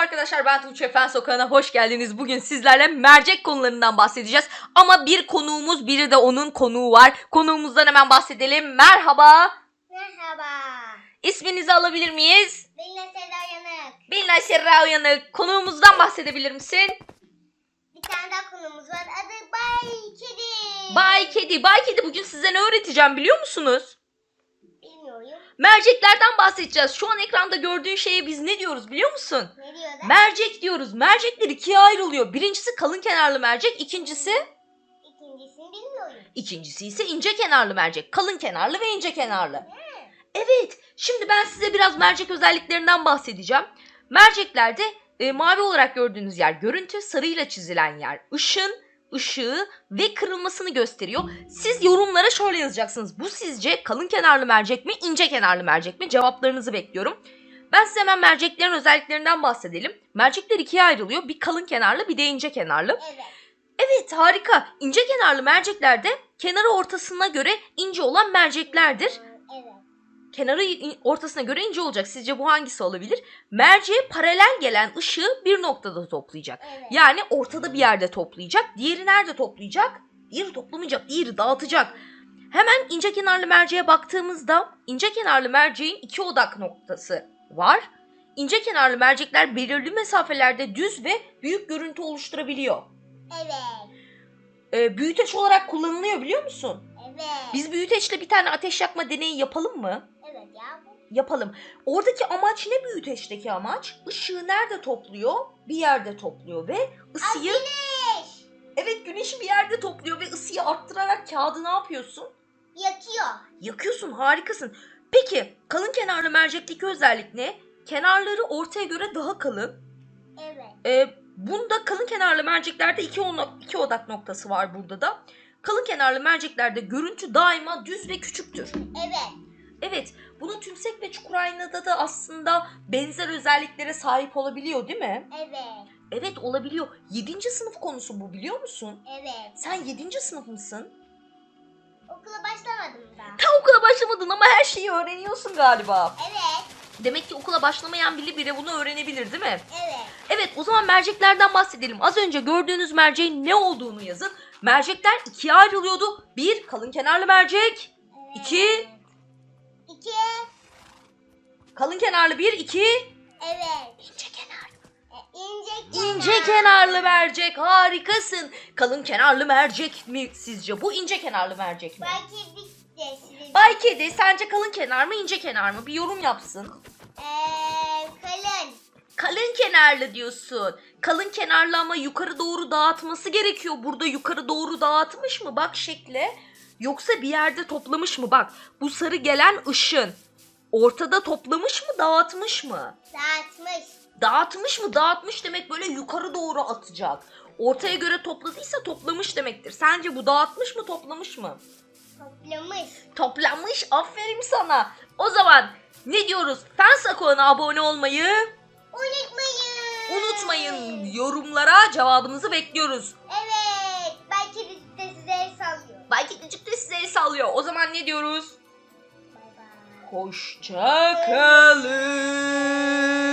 arkadaşlar ben Tuğçe Fen Sokağı'na hoş geldiniz. Bugün sizlerle mercek konularından bahsedeceğiz. Ama bir konuğumuz biri de onun konuğu var. Konuğumuzdan hemen bahsedelim. Merhaba. Merhaba. İsminizi alabilir miyiz? Benimle Seda Yanık. Bilnay Serra Uyanık. Konuğumuzdan bahsedebilir misin? Bir tane daha konumuz var. Adı Bay Kedi. Bay Kedi. Bay Kedi bugün size ne öğreteceğim biliyor musunuz? Merceklerden bahsedeceğiz. Şu an ekranda gördüğün şeye biz ne diyoruz biliyor musun? Ne diyorlar? Mercek diyoruz. Mercekler ikiye ayrılıyor. Birincisi kalın kenarlı mercek. ikincisi İkincisini bilmiyorum. İkincisi ise ince kenarlı mercek. Kalın kenarlı ve ince kenarlı. Evet, şimdi ben size biraz mercek özelliklerinden bahsedeceğim. Merceklerde e, mavi olarak gördüğünüz yer görüntü, sarıyla çizilen yer ışın, ışığı ve kırılmasını gösteriyor. Siz yorumlara şöyle yazacaksınız. Bu sizce kalın kenarlı mercek mi, ince kenarlı mercek mi? Cevaplarınızı bekliyorum. Ben size hemen merceklerin özelliklerinden bahsedelim. Mercekler ikiye ayrılıyor. Bir kalın kenarlı, bir de ince kenarlı. Evet. Evet harika. İnce kenarlı merceklerde kenarı ortasına göre ince olan merceklerdir. Kenarı ortasına göre ince olacak. Sizce bu hangisi olabilir? Merceğe paralel gelen ışığı bir noktada toplayacak. Evet. Yani ortada bir yerde toplayacak. Diğeri nerede toplayacak? Diğeri toplamayacak, diğeri dağıtacak. Hemen ince kenarlı merceğe baktığımızda ince kenarlı merceğin iki odak noktası var. İnce kenarlı mercekler belirli mesafelerde düz ve büyük görüntü oluşturabiliyor. Evet. Ee, büyüteç olarak kullanılıyor biliyor musun? Evet. Biz büyüteçle bir tane ateş yakma deneyi yapalım mı? Yapalım. Oradaki amaç ne büyüteçteki amaç? Işığı nerede topluyor? Bir yerde topluyor ve ısıyı... Güneş. Evet güneşi bir yerde topluyor ve ısıyı arttırarak kağıdı ne yapıyorsun? Yakıyor. Yakıyorsun harikasın. Peki kalın kenarlı mercekteki özellik ne? Kenarları ortaya göre daha kalın. Evet. Ee, bunda kalın kenarlı merceklerde iki, ona- iki odak noktası var burada da. Kalın kenarlı merceklerde görüntü daima düz ve küçüktür. Evet. Evet, bunu tümsek ve çukur aynada da aslında benzer özelliklere sahip olabiliyor değil mi? Evet. Evet olabiliyor. 7. sınıf konusu bu biliyor musun? Evet. Sen 7. sınıf mısın? Okula başlamadım daha. Ta okula başlamadın ama her şeyi öğreniyorsun galiba. Evet. Demek ki okula başlamayan biri bile bunu öğrenebilir değil mi? Evet. Evet o zaman merceklerden bahsedelim. Az önce gördüğünüz merceğin ne olduğunu yazın. Mercekler ikiye ayrılıyordu. Bir kalın kenarlı mercek. evet. İki. İki. Kalın kenarlı bir, iki. Evet. İnce kenar. E, İnce kenar. İnce kenarlı mercek harikasın. Kalın kenarlı mercek mi sizce? Bu ince kenarlı mercek mi? Belki bir de siz- Bay Kedi sence kalın kenar mı ince kenar mı? Bir yorum yapsın. Eee kalın. Kalın kenarlı diyorsun. Kalın kenarlı ama yukarı doğru dağıtması gerekiyor. Burada yukarı doğru dağıtmış mı? Bak şekle. Yoksa bir yerde toplamış mı? Bak bu sarı gelen ışın. Ortada toplamış mı dağıtmış mı? Dağıtmış. Dağıtmış mı? Dağıtmış demek böyle yukarı doğru atacak. Ortaya göre topladıysa toplamış demektir. Sence bu dağıtmış mı toplamış mı? Toplamış. Toplamış. Aferin sana. O zaman ne diyoruz? Fen Sako'na abone olmayı Unutmayın. unutmayın. Yorumlara cevabınızı bekliyoruz. Evet. Belki de size el. Bay Kedicik de size el sallıyor. O zaman ne diyoruz? Hoşça kalın.